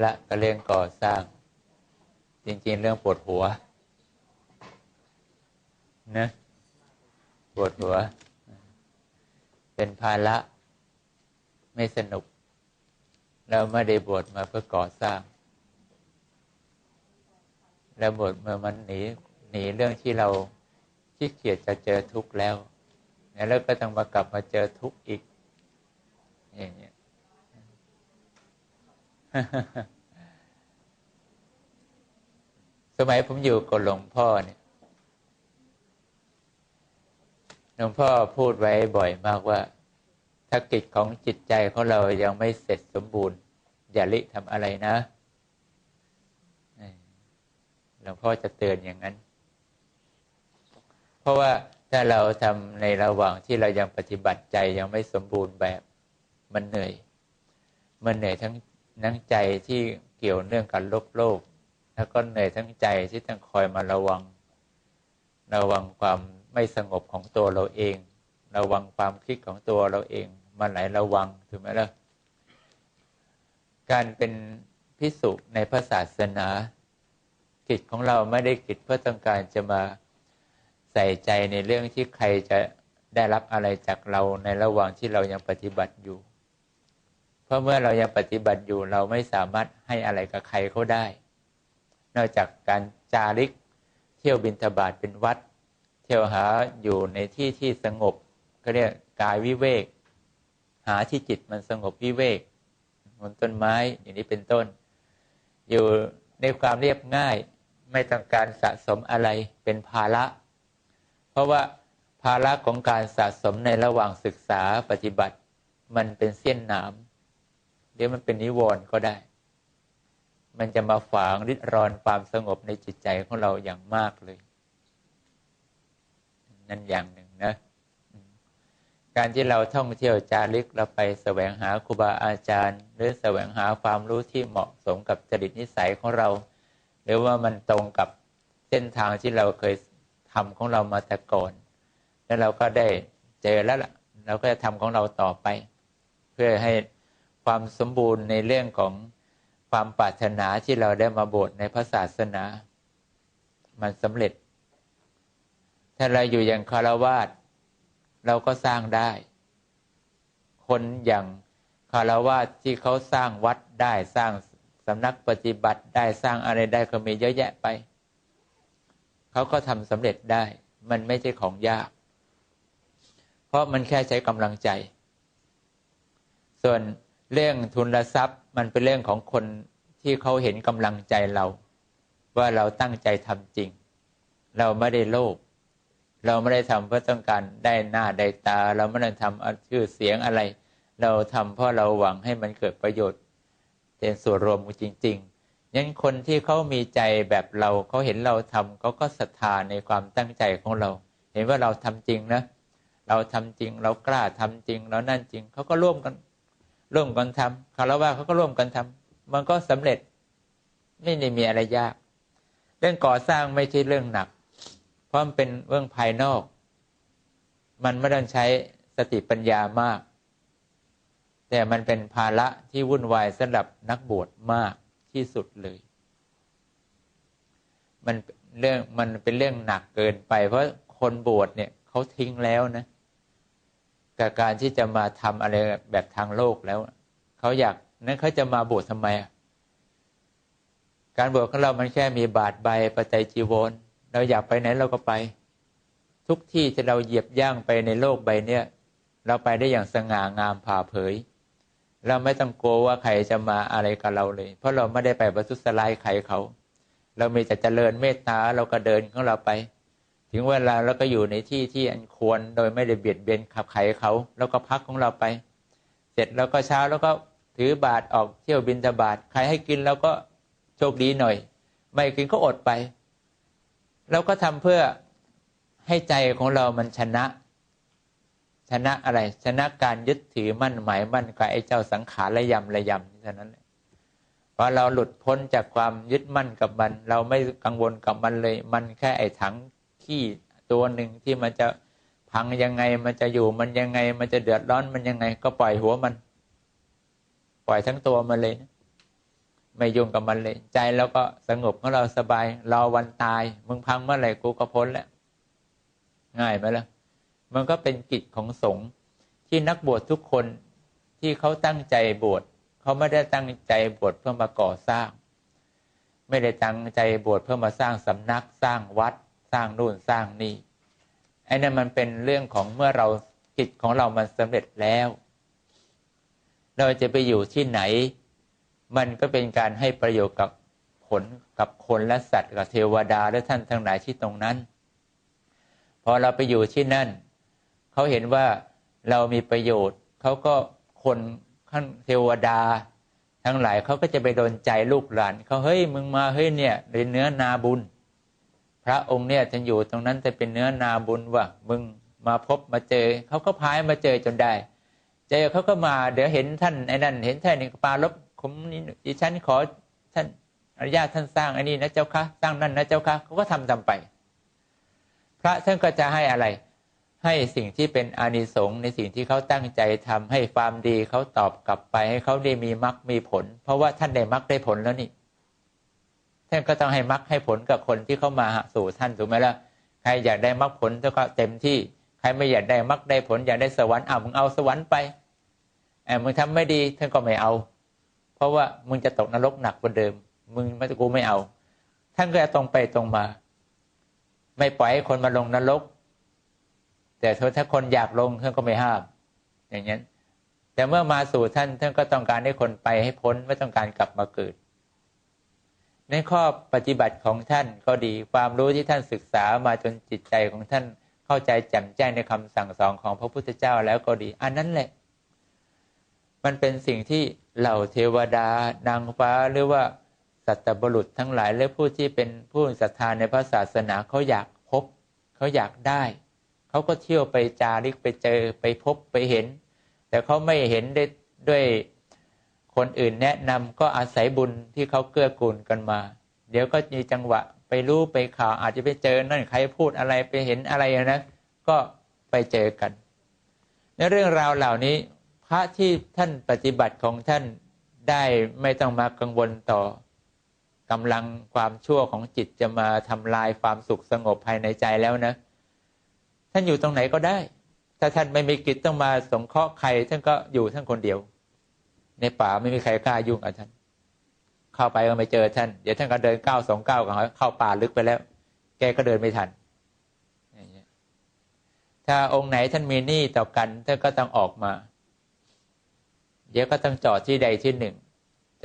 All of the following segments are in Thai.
และก็เรื่องก่อสร้าง จริง ๆ เรื่องปวดหัวนะปวดหัว เป็นภาระไม่สนุกเราไม่ได้บวชมาเพื่อก่อสร้าง แล้วบวชมามันหนีหนีเรื่องที่เราขี้เกียจจะเจอทุกข์แล้ว แล้วก็ต้องมากลับมาเจอทุกข์อีกอย่างเงี้ย สมัยผมอยู่กับหลวงพ่อเนี่ยหลวงพ่อพูดไว้บ่อยมากว่า ถ้ากิจของจิตใจของเรายังไม่เสร็จสมบูรณ์ อย่าลิทำอะไรนะหลวงพ่อจะเตือนอย่างนั้น เพราะว่าถ้าเราทำในระหว่างที่เรายังปฏิบัติใจยังไม่สมบูรณ์แบบ มันเหนื่อย มันเหนื่อยทั้ง นั้งใจที่เกี่ยวเนื่องกับโลกโลก แล้วก็เหนื่อยทั้งใจที่ต้องคอยมาระวัง ระวังความไม่สงบของตัวเราเอง ระวังความคิดของตัวเราเอง มาไหลระวังถูกไหมล่ะการเป็นพิสุในพระศาสนา กิจของเราไม่ได้กิจเพื่อต้องการจะมาใส่ใจในเรื่องที่ใครจะได้รับอะไรจากเราในระหว่างที่เรายังปฏิบัติอยู่ เพราะเมื่อเรายังปฏิบัติอยู่เราไม่สามารถให้อะไรกับใครเขาได้ นอกจากการจาริกเที่ยวบินทบาทเป็นวัด เที่ยวหาอยู่ในที่ที่สงบก็เรียกกายวิเวก หาที่จิตมันสงบวิเวกบนต้นไม้อย่างนี้เป็นต้น อยู่ในความเรียบง่ายไม่ต้องการสะสมอะไรเป็นภาระ เพราะว่าภาระของการสะสมในระหว่างศึกษาปฏิบัติ มันเป็นเส้นหนาม หรือมันเป็นนิวรณ์ก็ได้ มันจะมาฝังริดรอนความสงบในจิตใจของเราอย่างมากเลย นั่นอย่างหนึ่งนะ การที่เราท่องเที่ยวจาริกเราไปแสวงหาครูบาอาจารย์ หรือแสวงหาความรู้ที่เหมาะสมกับจริตนิสัยของเรา หรือว่ามันตรงกับเส้นทางที่เราเคยทำของเรามาแต่ก่อน แล้วเราก็ได้เจอแล้วล่ะเราก็จะทำของเราต่อไป เพื่อให้ ความสมบูรณ์ในเรื่องของความปรารถนาที่เราได้มาบวชในพระศาสนา มันสำเร็จ ถ้าเราอยู่อย่างคารวาสเราก็สร้างได้ คนอย่างคารวาสที่เขาสร้างวัดได้สร้างสำนักปฏิบัติได้สร้างอะไรได้ก็มีเยอะแยะไป เขาก็ทำสำเร็จได้ มันไม่ใช่ของยาก เพราะมันแค่ใช้กำลังใจ ส่วน เรื่องทุนทรัพย์มันเป็นเรื่องของคนที่เขาเห็นกำลังใจเรา ว่าเราตั้งใจทำจริง เราไม่ได้โลภเราไม่ได้ทำเพื่อต้องการได้หน้าได้ตา เราไม่ได้ทำชื่อเสียงอะไร เราทำเพราะเราหวังให้มันเกิดประโยชน์เป็นส่วนรวมจริงๆยันคนที่เขามีใจแบบเราเขาเห็นเราทำเขาก็ศรัทธาในความตั้งใจของเรา เห็นว่าเราทำจริงนะ เราทำจริง เรากล้าทำจริง เรานั่นจริงเขาก็ร่วมกัน ร่วมกันทำคารวะเขาก็ร่วมกันทำมันก็สำเร็จไม่ได้มีอะไรยาก เรื่องก่อสร้างไม่ใช่เรื่องหนัก เพราะมันเป็นเรื่องภายนอก มันไม่ต้องใช้สติปัญญามาก แต่มันเป็นภาระที่วุ่นวายสำหรับนักบวชมากที่สุดเลย มันเรื่องมันเป็นเรื่องหนักเกินไป เพราะคนบวชเนี่ยเขาทิ้งแล้วนะ กับการที่จะมาทำอะไรแบบทางโลกแล้ว เขาอยากนั้นเขาจะมาบวชทำไม การบวชของเรา มันแค่มีบาทใบปัจจัยจีวรเราอยากไปไหนเราก็ไป ทุกที่ที่เราเหยียบย่างไปในโลกใบเนี้ยเราไปได้อย่างสง่างามผ่าเผย เราไม่ต้องกลัวว่าใครจะมาอะไรกับเราเลย เพราะเราไม่ได้ไปประทุษร้ายใครเขา เรามีแต่เจริญเมตตาเราก็เดินของเราไป ถึงเวลาเราก็อยู่ในที่ที่อันควรโดยไม่ได้เบียดเบียนขับไขเขาแล้วก็พักของเราไป เสร็จแล้วก็เช้าแล้วก็ถือบาทออกเที่ยวบินทบาทใครให้กินเราก็โชคดีหน่อย ไม่กินก็อดไปเราก็ทำเพื่อให้ใจของเรามันชนะ ชนะอะไรชนะการยึดถือมั่นหมายมั่นกับไอ้เจ้าสังขารระยำระยำเท่านั้นแหละพอเราหลุดพ้นจากความยึดมั่นกับมัน เราไม่กังวลกับมันเลย มันแค่ไอ้ถัง ขี้ตัวหนึ่งที่มันจะพังยังไงมันจะอยู่มันยังไง มันจะเดือดร้อนมันยังไง ก็ปล่อยหัวมัน ปล่อยทั้งตัวมันเลยนะไม่ยุ่งกับมันเลย ใจแล้วก็สงบของเราสบายรอวันตาย มึงพังเมื่อไหร่กูก็พ้นแล้วง่ายไหมล่ะมันก็เป็นกิจของสงฆ์ที่นักบวชทุกคนที่เขาตั้งใจบวชเขาไม่ได้ตั้งใจบวชเพื่อมาก่อสร้าง ไม่ได้ตั้งใจบวชเพื่อมาสร้างสำนักสร้างวัด สร้างนู่นสร้างนี่ไอ้นั่นมันเป็นเรื่องของเมื่อเรากิจของเรามันสำเร็จแล้ว เราจะไปอยู่ที่ไหน มันก็เป็นการให้ประโยชน์กับผลกับคนและสัตว์กับเทวดาและท่านทั้งหลายที่ตรงนั้น พอเราไปอยู่ที่นั่น เขาเห็นว่าเรามีประโยชน์ เขาก็คนขั้นเทวดา ทั้งหลายเขาก็จะไปโดนใจลูกหลานเขาเฮ้ยมึงมาเฮ้ยเนี่ยเป็นเนื้อนาบุญ ระองค์เนี่ยจะอยู่ตรงนั้นจะเป็นเนื้อนาบุญว่ะมึงมาพบมาเจอเขาก็พายมาเจอจนได้ เจอเขาก็มาเดี๋ยวเห็นท่านไอ้นั่น เห็นท่านนี่ปาลบผมนี่ดิฉันขอท่านอนุญาตท่านสร้างไอ้นี่นะเจ้าค่ะสร้างนั่นนะเจ้าค่ะเขาก็ทำทำไป พระท่านก็จะให้อะไร ให้สิ่งที่เป็นอานิสงส์ในสิ่งที่เขาตั้งใจทำให้ความดีเขาตอบกลับไปให้เขาได้มีมรรคมีผล เพราะว่าท่านได้มรรคได้ผลแล้วนี่ ท่านก็ต้องให้มรรคให้ผลกับคนที่เข้ามาสู่ท่านถูกไหมล่ะใครอยากได้มรรคผลก็เต็มที่ ใครไม่อยากได้มรรคได้ผลอยากได้สวรรค์อ่ามึงเอาสวรรค์ไปแอบมึงทำไม่ดีท่านก็ไม่เอา เพราะว่ามึงจะตกนรกหนักกว่าเดิม มึงไม่กูไม่เอา ท่านก็จะตรงไปตรงมา ไม่ปล่อยให้คนมาลงนรก แต่ถ้าคนอยากลงท่านก็ไม่ห้าม อย่างนี้แต่เมื่อมาสู่ท่านท่านก็ต้องการให้คนไปให้พ้นไม่ต้องการกลับมาเกิด ในข้อปฏิบัติของท่านก็ดีความรู้ที่ท่านศึกษามาจนจิตใจของท่านเข้าใจแจ่มแจ้งในคำสั่งสอนของพระพุทธเจ้าแล้วก็ดี อันนั้นแหละ มันเป็นสิ่งที่เหล่าเทวดานางฟ้าหรือว่าสัตบุรุษทั้งหลายและผู้ที่เป็นผู้ศรัทธาในพระศาสนาเขาอยากพบ เขาอยากได้ เขาก็เที่ยวไปจาริกไปเจอไปพบไปเห็น แต่เขาไม่เห็นได้ด้วย คนอื่นแนะนำก็อาศัยบุญที่เขาเกื้อกูลกันมา เดี๋ยวก็มีจังหวะไปรู้ไปข่าวอาจจะไปเจอนั่นใครพูดอะไรไปเห็นอะไรนะก็ไปเจอกัน ในเรื่องราวเหล่านี้ พระที่ท่านปฏิบัติของท่านได้ไม่ต้องมากังวลต่อกำลังความชั่วของจิตจะมาทำลายความสุขสงบภายในใจแล้วนะ ท่านอยู่ตรงไหนก็ได้ ถ้าท่านไม่มีกิจต้องมาสงเคราะห์ใครท่านก็อยู่ท่านคนเดียว ในป่าไม่มีใครกล้ายุ่งกับท่าน เข้าไปก็ไม่เจอท่าน เดี๋ยวท่านก็เดินก้าวสองก้าวกับเขาเข้าป่าลึกไปแล้ว แกก็เดินไม่ทัน ถ้าองค์ไหนท่านมีหนี้ต่อกันท่านก็ต้องออกมา เดี๋ยวก็ต้องจอดที่ใดที่หนึ่ง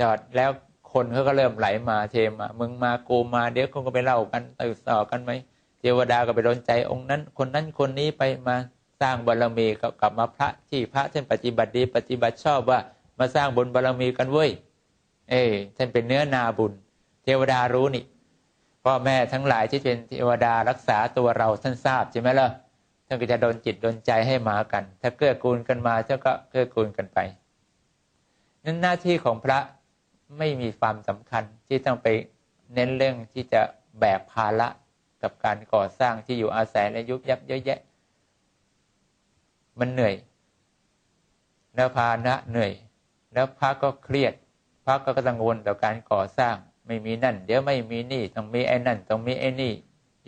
จอดแล้วคนเขาก็เริ่มไหลมาเทมามึงมากูมา เดี๋ยวคงก็ไปเล่ากันตื่นต่อกันไหมเทวดาก็ไปโดนใจองค์นั้น คนนั้นคนนี้ไปมาสร้างบารรมีก็กลับมาพระที่พระท่านปฏิบัติดี ปฏิบัติชอบว่า มาสร้างบุญบารรมีกันเว้ย เอ้ท่านเป็นเนื้อนาบุญ เทวดารู้นี่พ่อแม่ทั้งหลายที่เป็นเทวดารักษาตัวเราท่านทราบใช่ไหมล่ะท่านก็จะโดนจิตโดนใจให้มากัน ถ้าเกื้อกูลกันมาท่าก็เกื้อกูลกันไปนั่นหน้าที่ของพระไม่มีความสำคัญที่ต้องไปเน้นเรื่องที่จะแบกภาระกับการก่อสร้างที่อยู่อาศัยและยุบยับเยอะแยะ มันเหนื่อยแล้วภาระเหนื่อย แล้วพระก็เครียด พระก็กังวลต่อการก่อสร้าง ไม่มีนั่น เดี๋ยวไม่มีนี่ต้องมีไอ้นั่นต้องมีไอ้นี่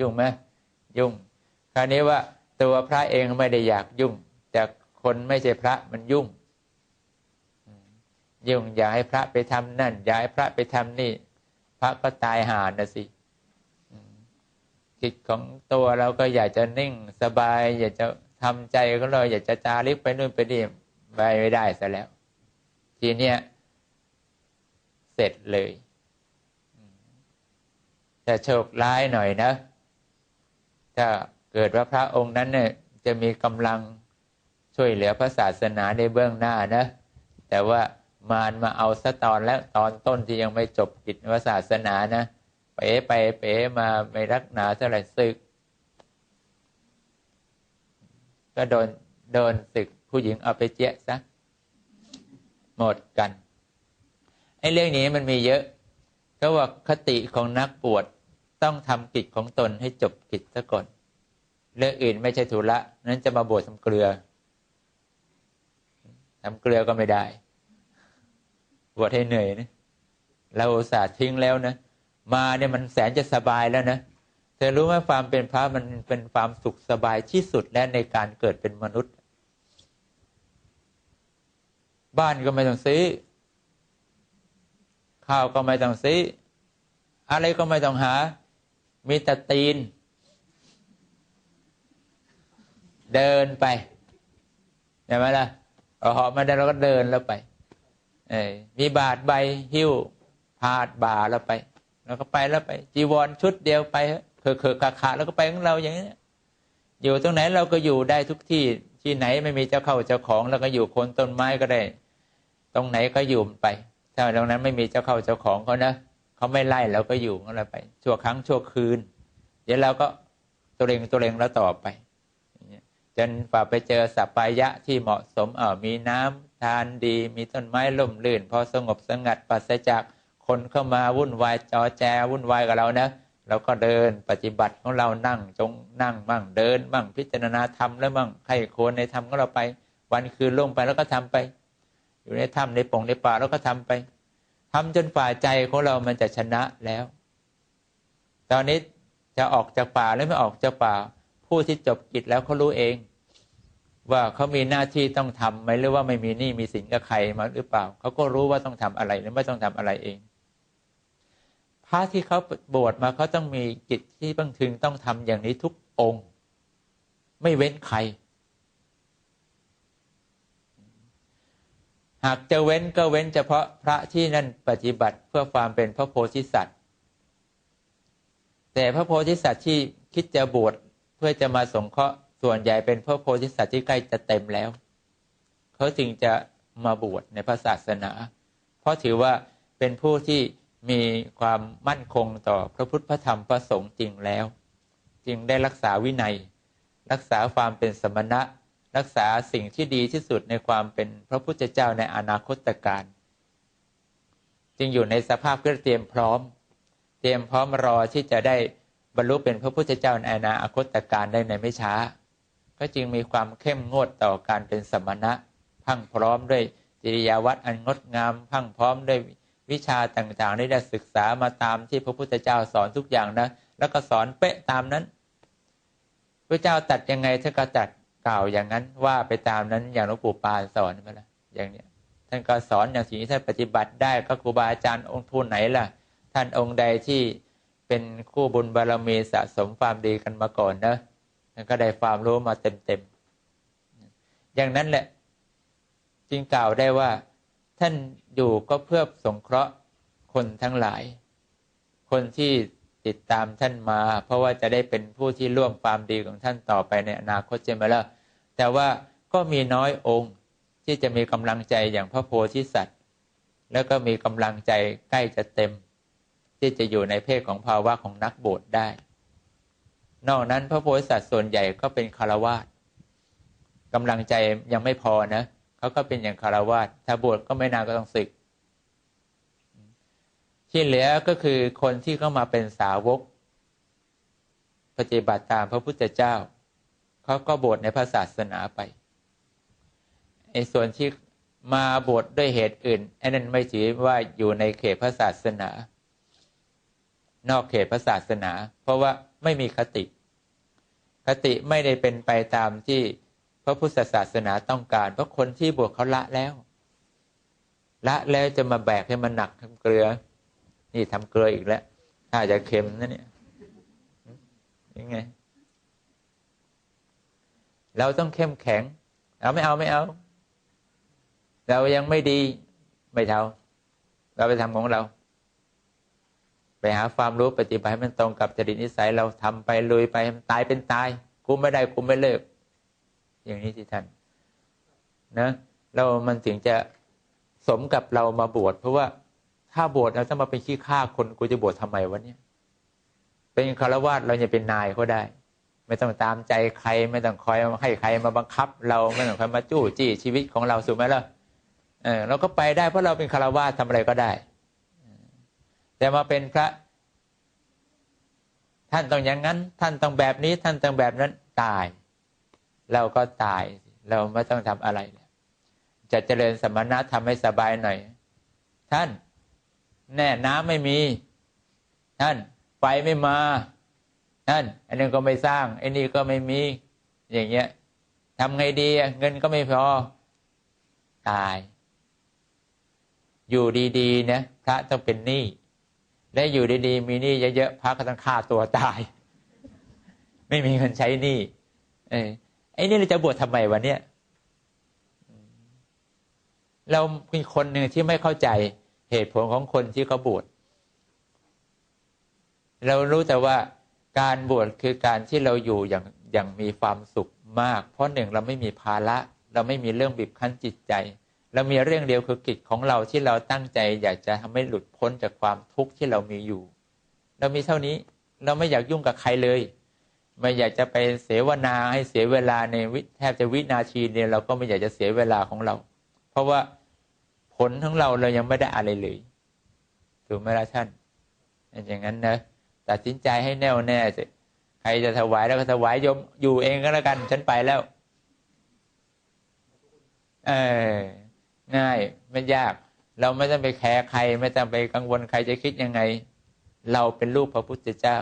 ยุ่งไหมยุ่ง คราวนี้ว่าตัวพระเองไม่ได้อยากยุ่ง แต่คนไม่ใช่พระมันยุ่ง ยุ่งอย่าให้พระไปทำนั่น อย่าให้พระไปทำนี่ พระก็ตายหานะสิจิตของตัวเราก็อยากจะนิ่งสบาย อยากจะทำใจของเราอยากจะจาริกไปนู่นไปนี่ไปไม่ได้ซะแล้ว ทีเนี้ยเสร็จเลยแต่โชคร้ายหน่อยนะ ถ้าเกิดว่าพระองค์นั้นเนี่ยจะมีกำลังช่วยเหลือพระศาสนาในเบื้องหน้านะ แต่ว่ามารมาเอาซะตอนแล้วตอนต้นที่ยังไม่จบกิจศาสนานะ เป๋ไปเป๋มาไม่รักหนาเท่าไหร่ศึก ก็โดนโดนศึกผู้หญิงเอาไปเจ๊ะซะ หมดกันไอ้เรื่องนี้มันมีเยอะ ก็ว่าคติของนักปวดต้องทำกิจของตนให้จบกิจซะก่อน เรื่องอื่นไม่ใช่ธุระนั้นจะมาบวชทำเกลือทำเกลือก็ไม่ได้ บวชให้เหนื่อยนะเราสาห์ทิ้งแล้วนะมาเนี่ยมันแสนจะสบายแล้วนะเธอรู้ไหมความเป็นพระมันเป็นความสุขสบายที่สุดและในการเกิดเป็นมนุษย์ บ้านก็ไม่ต้องซื้อ ข้าวก็ไม่ต้องซื้อ อะไรก็ไม่ต้องหา มีแต่ตีน เดินไปใช่ไหมล่ะเอาหอบมาได้เราก็เดินแล้วไป เอมีบาทใบหิ้วพาดบ่าแล้วไป แล้วก็ไปแล้วไป จีวรชุดเดียวไปเคือเคือขาขาแล้วก็ไปของเราอย่างนี้อยู่ตรงไหนเราก็อยู่ได้ทุกที่ที่ไหนไม่มีเจ้าเข้าเจ้าของเราก็อยู่คนต้นไม้ก็ได้ ตรงไหนก็อยู่ไปถ้าตรงนั้นไม่มีเจ้าเข้าเจ้าของเขานะเขาไม่ไล่เราก็อยู่ของเราไปชั่วครั้งชั่วคืน เดี๋ยวเราก็ตัวเองตัวเองแล้วต่อไปจนฝ่าไปเจอสัปปายะที่เหมาะสมเออมีน้ำทานดีมีต้นไม้ล่มลื่น พอสงบสงัดปัสจากคนเข้ามาวุ่นวายจอแจวุ่นวายกับเรานะเราก็เดินปฏิบัติของเรานั่งจงนั่งมั่งเดินมั่งพิจารณาธรรมแล้วมั่งใครควรในธรรมของเราไป วันคืนล่วงไปแล้วก็ทำไป อยู่ในถ้ำในป่งในป่าแล้วก็ทำไปทำจนฝ่าใจของเรามันจะชนะแล้ว ตอนนี้จะออกจากป่าหรือไม่ออกจากป่า ผู้ที่จบกิจแล้วเขารู้เอง ว่าเขามีหน้าที่ต้องทำไหมหรือว่าไม่มีหนี้มีสินกับใครมาหรือเปล่าเขาก็รู้ว่าต้องทำอะไรหรือไม่ต้องทำอะไรเองพระที่เขาบวชมาเขาต้องมีกิจที่บังทึงต้องทำอย่างนี้ทุกองค์ ไม่เว้นใคร หากจะเว้นก็เว้นเฉพาะพระที่นั่นปฏิบัติเพื่อความเป็นพระโพธิสัตว์ แต่พระโพธิสัตว์ที่คิดจะบวชเพื่อจะมาสงเคราะห์ส่วนใหญ่เป็นพระโพธิสัตว์ที่ใกล้จะเต็มแล้ว เขาจึงจะมาบวชในพระศาสนา เพราะถือว่าเป็นผู้ที่มีความมั่นคงต่อพระพุทธพระธรรมพระสงฆ์จริงแล้ว จึงได้รักษาวินัย รักษาความเป็นสมณะ รักษาสิ่งที่ดีที่สุดในความเป็นพระพุทธเจ้าในอนาคตการ จึงอยู่ในสภาพก็เตรียมพร้อม เตรียมพร้อมรอที่จะได้บรรลุเป็นพระพุทธเจ้าในอนาคตการได้ในไม่ช้า ก็จึงมีความเข้มงวดต่อการเป็นสมณะ พังพร้อมด้วยจริยาวัดอันงดงาม พังพร้อมด้วยวิชาต่างๆได้ศึกษามาตามที่พระพุทธเจ้าสอนทุกอย่างนะ แล้วก็สอนเป๊ะตามนั้นพระเจ้าตัดยังไงท่านก็ตัด กล่าวอย่างนั้นว่าไปตามนั้นอย่างหลวงปู่ปานสอนมาละอย่างเนี้ยท่านก็สอนอย่างสิ่งที่ท่านปฏิบัติได้ก็ครูบาอาจารย์องค์ทูนไหนล่ะ ท่านองค์ใดที่เป็นคู่บุญบารมีสะสมความดีกันมาก่อนนะท่านก็ได้ความรู้มาเต็มๆอย่างนั้นแหละ จึงกล่าวได้ว่า ท่านอยู่ก็เพื่อสงเคราะห์คนทั้งหลาย คนที่ติดตามท่านมา เพราะว่าจะได้เป็นผู้ที่ร่วมความดีของท่านต่อไปในอนาคตใช่ไหมล่ะ แต่ว่าก็มีน้อยองค์ที่จะมีกำลังใจอย่างพระโพธิสัตว์ แล้วก็มีกำลังใจใกล้จะเต็ม ที่จะอยู่ในเพศของภาวะของนักบวชได้ นอกนั้นพระโพธิสัตว์ส่วนใหญ่ก็เป็นคารวาสกำลังใจยังไม่พอนะเขาก็เป็นอย่างคารวาสถ้าบวชก็ไม่นานก็ต้องศึก ที่เหลือก็คือคนที่เข้ามาเป็นสาวก ปฏิบัติตามพระพุทธเจ้า เขาก็บวชในพระศาสนาไปไอ้ส่วนที่มาบวชดด้วยเหตุอื่นไอ้นั้นไม่ถือว่าอยู่ในเขตพระศาสนา นอกเขตพระศาสนา เพราะว่าไม่มีคติ คติไม่ได้เป็นไปตามที่พระพุทธศาสนาต้องการ เพราะคนที่บวชเขาละแล้ว ละแล้วจะมาแบกให้มันหนักทำเกลือ นี่ทำเกลืออีกแล้วถ้าจะเค็มนะเนี่ยยังไง เราต้องเข้มแข็ง เอาไม่เอาไม่เอา เรายังไม่ดีไม่เท่าเราไปทำของเรา ไปหาความรู้ปฏิบัติให้มันตรงกับจริตนิสัยเราทำไปลุยไปตายเป็นตายกูไม่ได้กูไม่เลิก อย่างนี้ที่ท่านนะเรามันถึงจะสมกับเรามาบวชเพราะว่าถ้าบวชเราต้องมาเป็นขี้ข้าคนกูจะบวชทำไมวะเนี่ย เป็นคารวะเราจะเป็นนายเขาได้ ไม่ต้องตามใจใคร ไม่ต้องคอยให้ใครมาบังคับ เราไม่ต้องคอยมาจู้จี้ชีวิตของเราสุดไหมล่ะเออเราก็ไปได้เพราะเราเป็นคารวะทำอะไรก็ได้ แต่มาเป็นพระ ท่านต้องอย่างนั้น ท่านต้องแบบนี้ ท่านต้องแบบนั้นตาย เราก็ตาย เราไม่ต้องทำอะไรจะเจริญสมณะทำให้สบายหน่อย ท่าน แน่น้ำไม่มี ท่านไฟไม่มา ท่น อันนั้นก็ไม่สร้างไอ้นี่ก็ไม่มี อย่างเงี้ยทำไงดีเงินก็ไม่พอ ตาย อยู่ดีๆนะพระต้องเป็นหนี้และอยู่ดีๆมีหนี้เยอะๆพระก็ต้องฆ่าตัวตาย ไม่มีเงินใช้หนี้เออไอ้นี่เราจะบวชทำไมวะเนี่ยเราเป็นคนหนึ่งที่ไม่เข้าใจเหตุผลของคนที่เขาบวชเรารู้แต่ว่า การบวชคือการที่เราอยู่อย่างอย่างมีความสุขมาก เพราะหนึ่งเราไม่มีภาระ เราไม่มีเรื่องบีบคั้นจิตใจ เรามีเรื่องเดียวคือกิจของเราที่เราตั้งใจ อยากจะทำให้หลุดพ้นจากความทุกข์ที่เรามีอยู่ เรามีเท่านี้เราไม่อยากยุ่งกับใครเลย ไม่อยากจะไปเสวนาให้เสียเวลาในวิแทบจะวินาทีเนี่ยเราก็ไม่อยากจะเสียเวลาของเรา เพราะว่าผลของเราเรายังไม่ได้อะไรเลยถูกไหมล่ะท่านอย่างนั้นนะ ตัดสินใจให้แน่วแน่สิใครจะถวายแล้วก็ถวายยมอยู่เองก็แล้วกัน ฉันไปแล้วเออง่ายไม่ยาก เราไม่ต้องไปแคร์ใคร ไม่ต้องไปกังวลใครจะคิดยังไง เราเป็นลูกพระพุทธเจ้า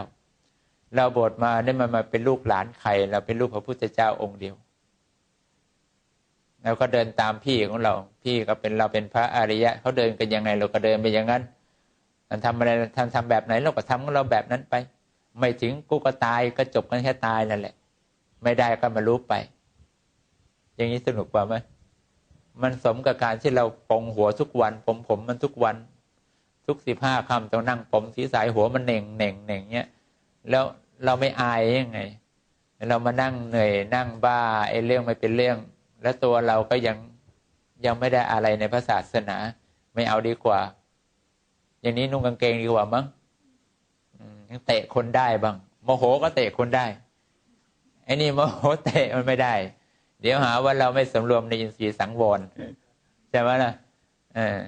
เราบวชมาได้มามาเป็นลูกหลานใคร เราเป็นลูกพระพุทธเจ้าองค์เดียวเราก็เดินตามพี่ของเรา พี่ก็เป็นเราเป็นพระอริยะ เขาเดินกันยังไง เราก็เดินไปอย่างนั้น มันทำอะไรทำทำแบบไหนเราก็ทำของเราแบบนั้นไป ไม่ถึงกูก็ตายก็จบกันแค่ตายนั่นแหละ ไม่ได้ก็มารู้ไป อย่างนี้สนุกกว่าไหมมันสมกับการที่เราปองหัวทุกวันผมผมมันทุกวัน ทุกสิบห้าคำต้องนั่งผมสีสายหัวมันเน่งเน่งเน่งเนี้ยแล้วเราไม่อายยังไง เรามานั่งเหนื่อยนั่งบ้าไอ้เรื่องไม่เป็นเรื่อง แล้วตัวเราก็ยังยังไม่ได้อะไรในพระศาสนา ไม่เอาดีกว่า อย่างนี้นุ่งกางเกงดีกว่ามั้งยังเตะคนได้บ้างโมโหก็เตะคนได้ไอ้นี่โมโหเตะมันไม่ได้ เดี๋ยวหาว่าเราไม่สำรวมในอินทรีย์สังวรใช่ไหมล่ะเออ